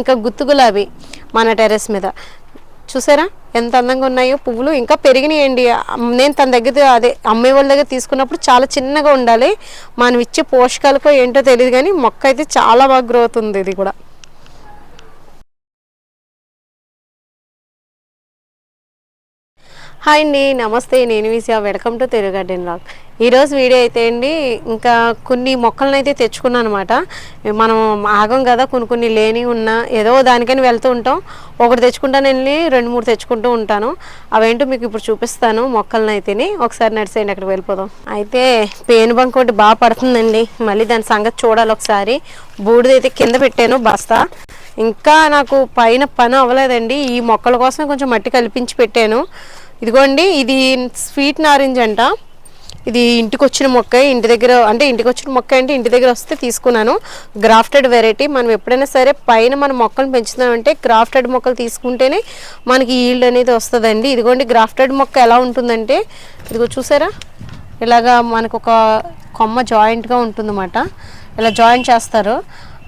ఇంకా గుత్తు గులాబీ మన టెర్రస్ మీద. చూసారా? ఎంత అందంగా ఉన్నాయో పువ్వులు ఇంకా పెరిగినాయండి. నేను తన దగ్గర అదే అమ్మే వాళ్ళ దగ్గర తీసుకున్నప్పుడు చాలా చిన్నగా ఉండాలి. మనం ఇచ్చే పోషకాలకో ఏంటో తెలియదు కానీ మొక్క అయితే చాలా బాగా గ్రోత్ ఉంది ఇది కూడా. హాయ్ అండి నమస్తే. నేను విసియా welcome to Telugu garden log ఈరోజు వీడియో అయితే అండి ఇంకా కొన్ని మొక్కలను అయితే తెచ్చుకున్నాను అనమాట మనం ఆగం కదా కొన్ని కొన్ని లేని ఉన్నా ఏదో దానికని వెళ్తూ ఉంటాం. ఒకటి తెచ్చుకుంటాను వెళ్ళి రెండు మూడు తెచ్చుకుంటూ ఉంటాను. అవేంటో మీకు ఇప్పుడు చూపిస్తాను మొక్కలను అయితేని. ఒకసారి నడిచేయండి అక్కడికి వెళ్ళిపోదాం. అయితే పేను బంక్ ఒకటి బాగా పడుతుందండి. మళ్ళీ దాని సంగతి చూడాలి ఒకసారి. బూడిదైతే కింద పెట్టాను బస్తా. ఇంకా నాకు పైన పని అవ్వలేదండి. ఈ మొక్కల కోసం కొంచెం మట్టి కల్పించి పెట్టాను. ఇదిగోండి ఇది స్వీట్ నారింజ్ అంట. ఇది ఇంటికి వచ్చిన మొక్క ఇంటి దగ్గర అంటే ఇంటికి వచ్చిన మొక్క అంటే ఇంటి దగ్గర వస్తే తీసుకున్నాను. గ్రాఫ్టెడ్ వెరైటీ మనం ఎప్పుడైనా సరే పైన మన మొక్కలు పెంచుతామంటే గ్రాఫ్టెడ్ మొక్కలు తీసుకుంటేనే మనకి ఈల్డ్ అనేది వస్తుందండి. ఇదిగోండి గ్రాఫ్టెడ్ మొక్క ఎలా ఉంటుందంటే ఇదిగో చూసారా? ఇలాగా మనకు ఒక కొమ్మ జాయింట్గా ఉంటుందన్నమాట. ఇలా జాయింట్ చేస్తారు.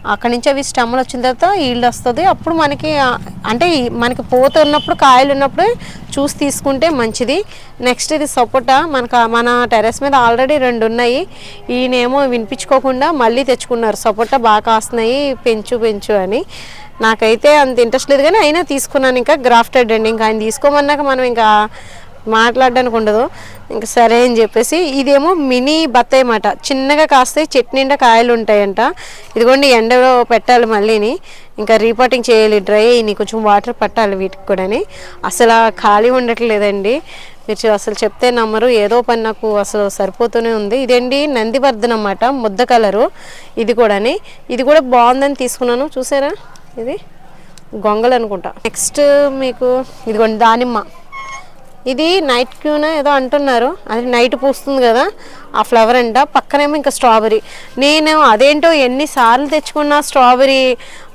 అక్కడి నుంచి అవి స్టెమ్లు వచ్చిన తర్వాత ఈల్డ్ వస్తుంది. అప్పుడు మనకి అంటే మనకి పూత ఉన్నప్పుడు కాయలు ఉన్నప్పుడు చూసి తీసుకుంటే మంచిది. నెక్స్ట్ ఇది సపోటా. మనకు మన టెర్రస్ మీద ఆల్రెడీ రెండు ఉన్నాయి. ఈయనేమో వినిపించుకోకుండా మళ్ళీ తెచ్చుకున్నారు. సపోటా బాగా కాస్తున్నాయి పెంచు పెంచు అని. నాకైతే అంత ఇంట్రెస్ట్ లేదు కానీ అయినా తీసుకున్నాను. ఇంకా గ్రాఫ్టెడ్ అండి. ఇంకా ఆయన తీసుకోమన్నాక మనం ఇంకా మాట్లాడడానికి ఉండదు. ఇంకా సరే అని చెప్పేసి ఇదేమో మినీ బత్తాయి మాట. చిన్నగా కాస్తే చెట్టు నిండా కాయలు ఉంటాయంట. ఇదిగోండి ఎండలో పెట్టాలి మళ్ళీని. ఇంకా రీపోటింగ్ చేయాలి డ్రై అయ్యి కొంచెం వాటర్ పట్టాలి వీటికి కూడాని. అసలు ఖాళీ ఉండట్లేదండి. మీరు అసలు చెప్తే నమ్మరు. ఏదో పని నాకు అసలు సరిపోతూనే ఉంది. ఇదేంటి? నందివర్ధన్ అన్నమాట ముద్ద కలరు. ఇది కూడాని. ఇది కూడా బాగుందని తీసుకున్నాను. చూసారా? ఇది గొంగలు అనుకుంటా నెక్స్ట్ మీకు ఇదిగోండి దానిమ్మ. ఇది నైట్ క్యూనా ఏదో అంటున్నారు. అది నైట్ పూస్తుంది కదా. ఆ ఫ్లవర్ అంట. పక్కనేమో ఇంకా స్ట్రాబెరీ నేను అదేంటో ఎన్నిసార్లు తెచ్చుకున్నా స్ట్రాబెరీ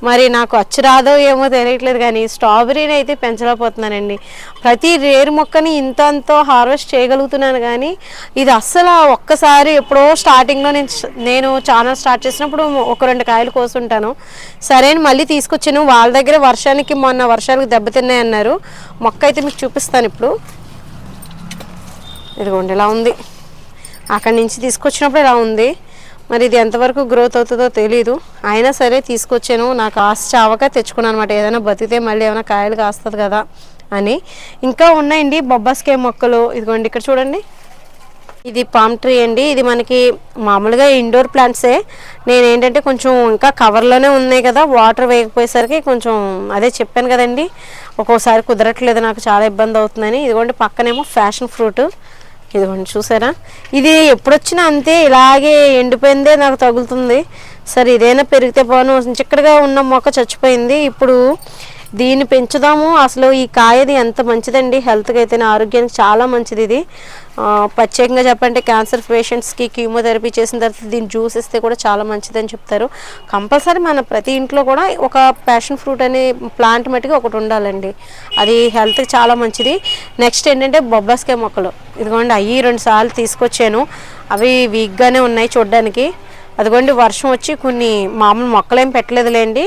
మరి నాకు వచ్చి రాదో ఏమో తెలియట్లేదు కానీ స్ట్రాబెరీని అయితే పెంచలేకపోతున్నానండి. ప్రతి రేరు మొక్కని ఇంత అంతో హార్వెస్ట్ చేయగలుగుతున్నాను కానీ ఇది అస్సలు ఒక్కసారి ఎప్పుడో స్టార్టింగ్లో నేను నేను ఛానల్ స్టార్ట్ చేసినప్పుడు ఒక రెండు కాయలు కోసుంటాను. సరే అని మళ్ళీ తీసుకొచ్చాను. వాళ్ళ దగ్గర వర్షానికి మొన్న వర్షాలకు దెబ్బతిన్నాయి అన్నారు మొక్క అయితే మీకు చూపిస్తాను ఇప్పుడు. ఇదిగోండి ఇలా ఉంది. అక్కడి నుంచి తీసుకొచ్చినప్పుడు ఇలా ఉంది. మరి ఇది ఎంతవరకు గ్రోత్ అవుతుందో తెలీదు. అయినా సరే తీసుకొచ్చాను. నాకు ఆశ చావక తెచ్చుకున్నాను అనమాట ఏదైనా బతికితే మళ్ళీ ఏమైనా కాయలు కాస్తుంది కదా అని. ఇంకా ఉన్నాయండి బొబ్బాస్కాయ మొక్కలు. ఇదిగోండి ఇక్కడ చూడండి. ఇది పామ్ ట్రీ అండి. ఇది మనకి మామూలుగా ఇండోర్ ప్లాంట్సే నేను ఏంటంటే కొంచెం ఇంకా కవర్లోనే ఉన్నాయి కదా. వాటర్ వేయకపోయేసరికి కొంచెం అదే చెప్పాను కదండి. ఒక్కోసారి కుదరట్లేదు. నాకు చాలా ఇబ్బంది అవుతుందని. ఇదిగోండి పక్కనేమో ఫ్యాషన్ ఫ్రూట్ ఇదిగోండి చూసారా? ఇది ఎప్పుడొచ్చినా అంతే ఇలాగే ఎండిపోయిందే నాకు తగులుతుంది. సరే ఇదైనా పెరిగితే బాను చిక్కడగా ఉన్న మొక్క చచ్చిపోయింది. ఇప్పుడు దీన్ని పెంచుదాము. అసలు ఈ కాయది ఎంత మంచిదండి. హెల్త్కి అయితే ఆరోగ్యానికి చాలా మంచిది ఇది. ప్రత్యేకంగా చెప్పంటే క్యాన్సర్ పేషెంట్స్కి కీమోథెరపీ చేసిన తర్వాత దీన్ని జ్యూస్ ఇస్తే కూడా చాలా మంచిదని చెప్తారు. కంపల్సరీ మన ప్రతి ఇంట్లో కూడా ఒక ప్యాషన్ ఫ్రూట్ అనే ప్లాంట్ మట్టుగా ఒకటి ఉండాలండి. అది హెల్త్కి చాలా మంచిది. నెక్స్ట్ ఏంటంటే బొబ్బాస్కాయ మొక్కలు. ఇదిగోండి అవి రెండు సార్లు తీసుకొచ్చాను. అవి వీక్గానే ఉన్నాయి చూడడానికి. అదిగోండి వర్షం వచ్చి కొన్ని మామూలు మొక్కలేం పెట్టలేదులేండి.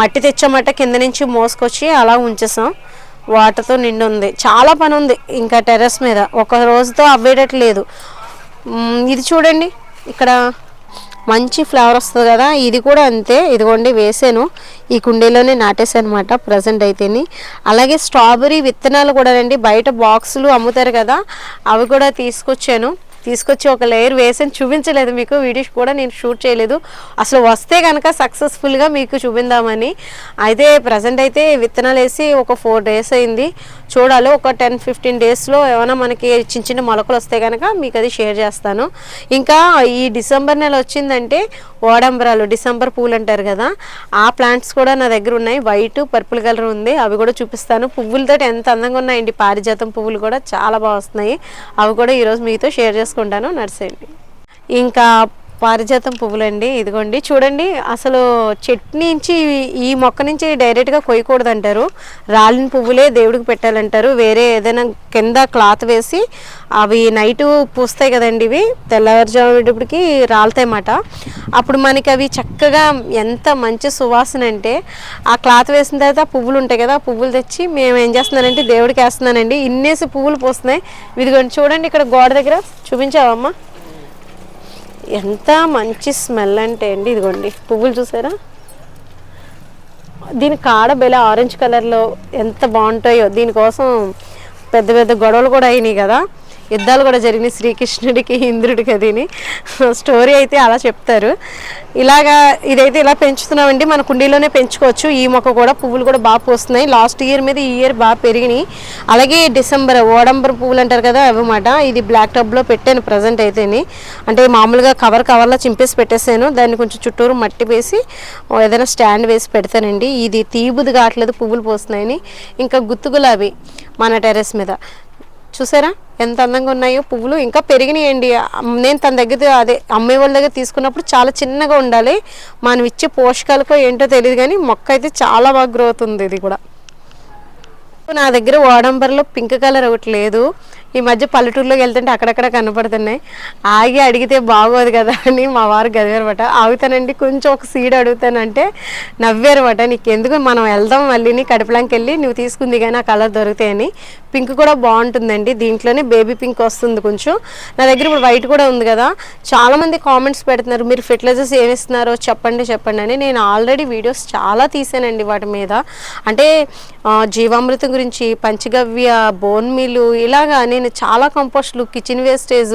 మట్టి తెచ్చామట కింద నుంచి మోసుకొచ్చి అలా ఉంచేసాం. వాటర్తో నిండి ఉంది. చాలా పని ఉంది ఇంకా టెర్రస్ మీద. ఒక రోజుతో అవ్వేటట్లేదు. ఇది చూడండి. ఇక్కడ మంచి ఫ్లవర్ వస్తుంది కదా ఇది కూడా అంతే. ఇదిగోండి వేసాను. ఈ కుండీలోనే నాటేసాను అనమాట ప్రజెంట్ అయితేని. అలాగే స్ట్రాబెరీ విత్తనాలు కూడా అండి బయట బాక్సులు అమ్ముతారు కదా అవి కూడా తీసుకొచ్చాను. తీసుకొచ్చి ఒక లేయర్ వేసి చూపించలేదు మీకు వీడియో కూడా నేను షూట్ చేయలేదు. అసలు వస్తే కనుక సక్సెస్ఫుల్గా మీకు చూపిందామని. అయితే ప్రజెంట్ అయితే విత్తనాలు వేసి ఒక ఫోర్ డేస్ అయింది. చూడాలి ఒక టెన్ ఫిఫ్టీన్ డేస్లో ఏమైనా మనకి చిన్న చిన్న మొలకలు వస్తే కనుక మీకు అది షేర్ చేస్తాను. ఇంకా ఈ డిసెంబర్ నెల వచ్చిందంటే ఓడంబరాలు డిసెంబర్ పూలు అంటారు కదా ఆ ప్లాంట్స్ కూడా నా దగ్గర ఉన్నాయి. వైట్ పర్పుల్ కలర్ ఉంది. అవి కూడా చూపిస్తాను. పువ్వులతో ఎంత అందంగా ఉన్నాయండి. పారిజాతం పువ్వులు కూడా చాలా బాగా వస్తున్నాయి. అవి కూడా ఈరోజు మీతో షేర్ చేస్తాను. చేసుకుంటాను నడిసేయండి ఇంకా పారిజాతం పువ్వులండి. ఇదిగోండి. చూడండి అసలు చెట్టు నుంచి ఈ మొక్క నుంచి డైరెక్ట్గా కొయ్యకూడదు అంటారు రాలిన పువ్వులే దేవుడికి పెట్టాలంటారు. వేరే ఏదైనా కింద క్లాత్ వేసి అవి నైట్ పూస్తాయి కదండి ఇవి. తెల్లవారుజాముడికి రాలుతాయి అన్నమాట అప్పుడు మనకి అవి చక్కగా ఎంత మంచి సువాసన అంటే ఆ క్లాత్ వేసిన తర్వాత పువ్వులు ఉంటాయి కదా ఆ పువ్వులు తెచ్చి మేము ఏం చేస్తున్నానంటే దేవుడికి వేస్తున్నానండి. ఇన్నేసి పువ్వులు పూస్తున్నాయి. ఇదిగోండి చూడండి ఇక్కడ గోడ దగ్గర చూపించావమ్మా ఎంత మంచి స్మెల్ అంటే అండి ఇదిగోండి. పువ్వులు చూసారా? దీని కాడ బెల ఆరెంజ్ కలర్లో ఎంత బాగుంటాయో దీనికోసం పెద్ద పెద్ద గొడవలు కూడా అయినాయి కదా. యుద్ధాలు కూడా జరిగినాయి. శ్రీకృష్ణుడికి ఇంద్రుడికి అదిని. స్టోరీ అయితే అలా చెప్తారు. ఇలాగా ఇదైతే ఇలా పెంచుతున్నామండి. మన కుండీలోనే పెంచుకోవచ్చు. ఈ మొక్క కూడా పువ్వులు కూడా బాగా పూస్తున్నాయి. లాస్ట్ ఇయర్ మీద ఈ ఇయర్ బాగా పెరిగినాయి. అలాగే డిసెంబర్ ఓడంబర్ పువ్వులు అంటారు కదా అన్నమాట ఇది బ్లాక్ టబ్లో పెట్టాను ప్రజెంట్ అయితేని. అంటే మామూలుగా కవర్ కవర్లో చింపేసి పెట్టేసాను. దాన్ని కొంచెం చుట్టూరు మట్టి వేసి ఏదైనా స్టాండ్ వేసి పెడతానండి. ఇది తీబుది కావట్లేదు పువ్వులు పోస్తున్నాయని. ఇంకా గుత్తు గులాబీ మన టెర్రస్ మీద. చూసారా? ఎంత అందంగా ఉన్నాయో పువ్వులు ఇంకా పెరిగినాయండి. నేను తన దగ్గర అదే అమ్మే వాళ్ళ దగ్గర తీసుకున్నప్పుడు చాలా చిన్నగా ఉండాలి. మనం ఇచ్చే పోషకాలకో ఏంటో తెలియదు కానీ మొక్క అయితే చాలా బాగా గ్రోత్ ఉంది ఇది కూడా. నా దగ్గర వాడంబర్లో పింక్ కలర్ ఒకటి లేదు. ఈ మధ్య పల్లెటూరులోకి వెళ్తుంటే అక్కడక్కడ కనపడుతున్నాయి. ఆగి అడిగితే బాగోదు కదా అని మా వారు గదివారమాట. ఆగుతానండి కొంచెం ఒక సీడ్ అడుగుతానంటే నవ్వారమాట. నీకు ఎందుకు మనం వెళ్దాం మళ్ళీ నీ కడుపులాంకి వెళ్ళి నువ్వు తీసుకుంది కానీ ఆ కలర్ దొరుకుతాయని. పింక్ కూడా బాగుంటుందండి. దీంట్లోనే బేబీ పింక్ వస్తుంది కొంచెం. నా దగ్గర ఇప్పుడు వైట్ కూడా ఉంది కదా. చాలామంది కామెంట్స్ పెడుతున్నారు మీరు ఫెర్టిలైజర్స్ ఏమి ఇస్తున్నారో చెప్పండి చెప్పండి అని. నేను ఆల్రెడీ వీడియోస్ చాలా తీసానండి వాటి మీద. అంటే జీవామృతం గురించి పంచగవ్య బోన్ మీలు ఇలాగా నేను చాలా కంపోస్టులు కిచెన్ వేస్టేజ్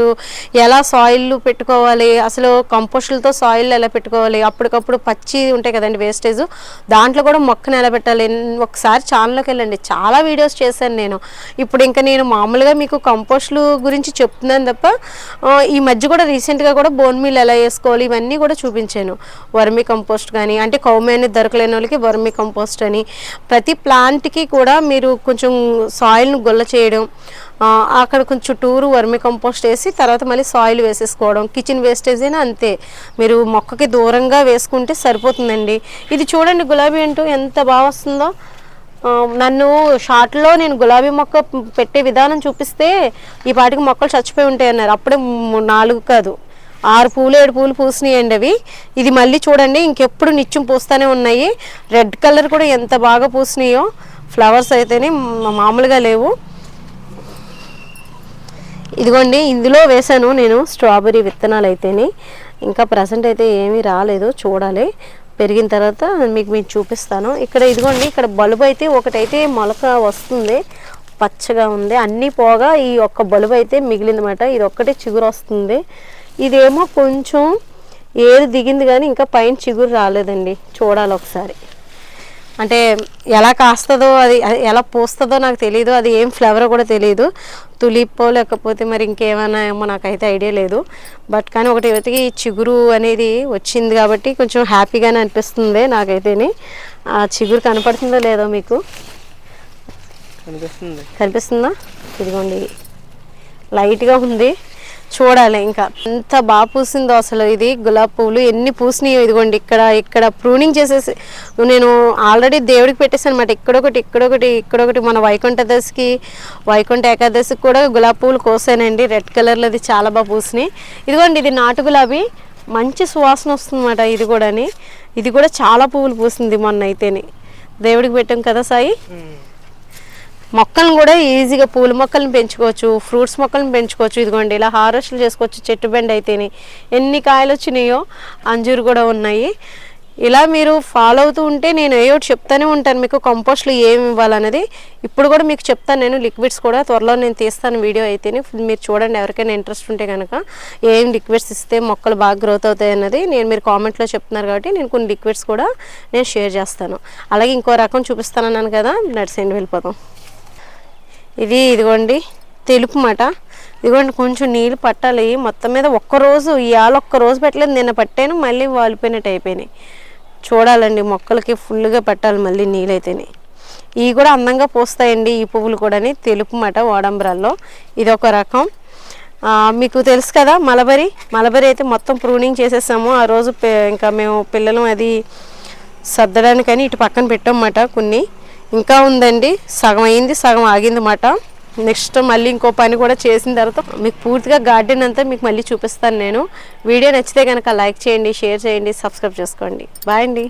ఎలా సాయిల్ పెట్టుకోవాలి అసలు కంపోస్టులతో సాయిల్ ఎలా పెట్టుకోవాలి అప్పటికప్పుడు పచ్చి ఉంటాయి కదండి వేస్టేజ్ దాంట్లో కూడా మొక్కను ఎలా పెట్టాలి ఒకసారి ఛానల్లోకి వెళ్ళండి. చాలా వీడియోస్ చేశాను నేను. ఇప్పుడు ఇంకా నేను మామూలుగా మీకు కంపోస్టులు గురించి చెప్తున్నాను తప్ప ఈ మధ్య కూడా రీసెంట్గా కూడా బోన్ మీల్ ఎలా వేసుకోవాలి ఇవన్నీ కూడా చూపించాను. వర్మి కంపోస్ట్ కానీ అంటే కౌమేని దొరకలేని వాళ్ళకి వర్మి కంపోస్ట్ అని. ప్రతి ప్లాంట్కి కూడా మీరు కొంచెం సాయిల్ను గొల్ల చేయడం అక్కడ కొంచెం చుట్టూరు వర్మి కంపోస్ట్ వేసి తర్వాత మళ్ళీ సాయిల్ వేసేసుకోవడం కిచెన్ వేస్టేజ్ అయినా అంతే. మీరు మొక్కకి దూరంగా వేసుకుంటే సరిపోతుందండి. ఇది చూడండి గులాబీ అంటూ ఎంత బాగా వస్తుందో. నన్ను షార్ట్లో నేను గులాబీ మొక్క పెట్టే విధానం చూపిస్తే ఈ పాటికి మొక్కలు చచ్చిపోయి ఉంటాయి అన్నారు. అప్పుడే నాలుగు కాదు ఆరు పూలు ఏడు పూలు పూసినాయండి అవి. ఇది మళ్ళీ చూడండి ఇంకెప్పుడు నిత్యం పూస్తూనే ఉన్నాయి. రెడ్ కలర్ కూడా ఎంత బాగా పూసినాయో ఫ్లవర్స్ అయితేనే మామూలుగా లేవు. ఇదిగోండి ఇందులో వేసాను నేను స్ట్రాబెర్రీ విత్తనాలు అయితేనే. ఇంకా ప్రజెంట్ అయితే ఏమీ రాలేదు చూడాలి. పెరిగిన తర్వాత మీకు మీకు చూపిస్తాను. ఇక్కడ ఇదిగోండి ఇక్కడ బల్బు అయితే ఒకటైతే మొలక వస్తుంది పచ్చగా ఉంది. అన్నీ పోగా ఈ ఒక్క బల్బు అయితే మిగిలిందన్నమాట. ఇది ఒక్కటే చిగురు వస్తుంది. ఇదేమో కొంచెం ఏరు దిగింది కానీ ఇంకా పైన చిగురు రాలేదండి. చూడాలి ఒకసారి. అంటే ఎలా కాస్తుందో అది ఎలా పూస్తుందో నాకు తెలియదు అది ఏం ఫ్లేవర్ కూడా తెలియదు తులిపో లేకపోతే మరి ఇంకేమైనా ఏమో నాకైతే ఐడియా లేదు. బట్ కానీ ఒకటి వెతికి చిగురు అనేది వచ్చింది కాబట్టి కొంచెం హ్యాపీగానే అనిపిస్తుంది నాకైతేని. ఆ చిగురు కనపడుతుందో లేదో మీకు? కనిపిస్తుందా? ఇదిగోండి. లైట్గా ఉంది. చూడాలి ఇంకా. ఎంత బాగా పూసిందో అసలు ఇది. గులాబీ పువ్వులు ఎన్ని పూసినాయో ఇదిగోండి ఇక్కడ. ఇక్కడ ప్రూనింగ్ చేసేసి నేను ఆల్రెడీ దేవుడికి పెట్టేసాను అనమాట ఇక్కడొకటి ఇక్కడొకటి ఇక్కడొకటి మన వైకుంఠ దశకి వైకుంఠ ఏకాదశికి కూడా గులాబీ పువ్వులు కోసానండి. రెడ్ కలర్లో అది చాలా బాగా పూసినాయి. ఇదిగోండి ఇది నాటు గులాబీ. మంచి సువాసన వస్తుందన్నమాట ఇది కూడాని. ఇది కూడా చాలా పువ్వులు పూసింది మొన్న అయితేని. దేవుడికి పెట్టాం కదా సాయి? మొక్కలను కూడా ఈజీగా పూల మొక్కలను పెంచుకోవచ్చు ఫ్రూట్స్ మొక్కలను పెంచుకోవచ్చు. ఇదిగోండి ఇలా హార్వెస్ట్లు చేసుకోవచ్చు. చెట్టు బెండ్ అయితేనే ఎన్ని కాయలు వచ్చినాయో అంజూరు కూడా ఉన్నాయి. ఇలా మీరు ఫాలో అవుతూ ఉంటే నేను ఏ ఒకటి చెప్తానే ఉంటాను. మీకు కంపోస్ట్లు ఏమి ఇవ్వాలనేది ఇప్పుడు కూడా మీకు చెప్తాను. నేను లిక్విడ్స్ కూడా త్వరలో నేను తీస్తాను వీడియో అయితేనే. మీరు చూడండి ఎవరికైనా ఇంట్రెస్ట్ ఉంటే కనుక ఏం లిక్విడ్స్ ఇస్తే మొక్కలు బాగా గ్రోత్ అవుతాయి అన్నది నేను మీరు కామెంట్లో చెప్తున్నారు కాబట్టి నేను కొన్ని లిక్విడ్స్ కూడా నేను షేర్ చేస్తాను. అలాగే ఇంకో రకం చూపిస్తానన్నాను కదా నడిసేయండి వెళ్ళిపోతాం ఇది ఇదిగోండి తెలుపు మాట ఇదిగోండి కొంచెం నీళ్ళు పట్టాలి. మొత్తం మీద ఒక్క రోజు ఇవాళ ఒక్క రోజు పెట్టలేదు. నిన్న పట్టాను మళ్ళీ వాలిపోయినట్టు అయిపోయినాయి. చూడాలండి మొక్కలకి ఫుల్గా పెట్టాలి మళ్ళీ నీళ్ళైతేనే. ఇవి కూడా అందంగా పూస్తాయండి ఈ పువ్వులు కూడా తెలుపు మాట వాడంబరాల్లో. ఇది ఒక రకం మీకు తెలుసు కదా మలబరి. మలబరి అయితే మొత్తం ప్రూనింగ్ చేసేసాము. ఆ రోజు ఇంకా మేము పిల్లలు అది సర్దడానికని ఇటు పక్కన పెట్టామన్నమాట కొన్ని. ఇంకా ఉందండి. సగం అయింది సగం ఆగింది మాట నెక్స్ట్ మళ్ళీ ఇంకో పని కూడా చేసిన తర్వాత మీకు పూర్తిగా గార్డెన్ అంతా మీకు మళ్ళీ చూపిస్తాను నేను. వీడియో నచ్చితే కనుక లైక్ చేయండి షేర్ చేయండి సబ్స్క్రైబ్ చేసుకోండి. బాయ్ అండి.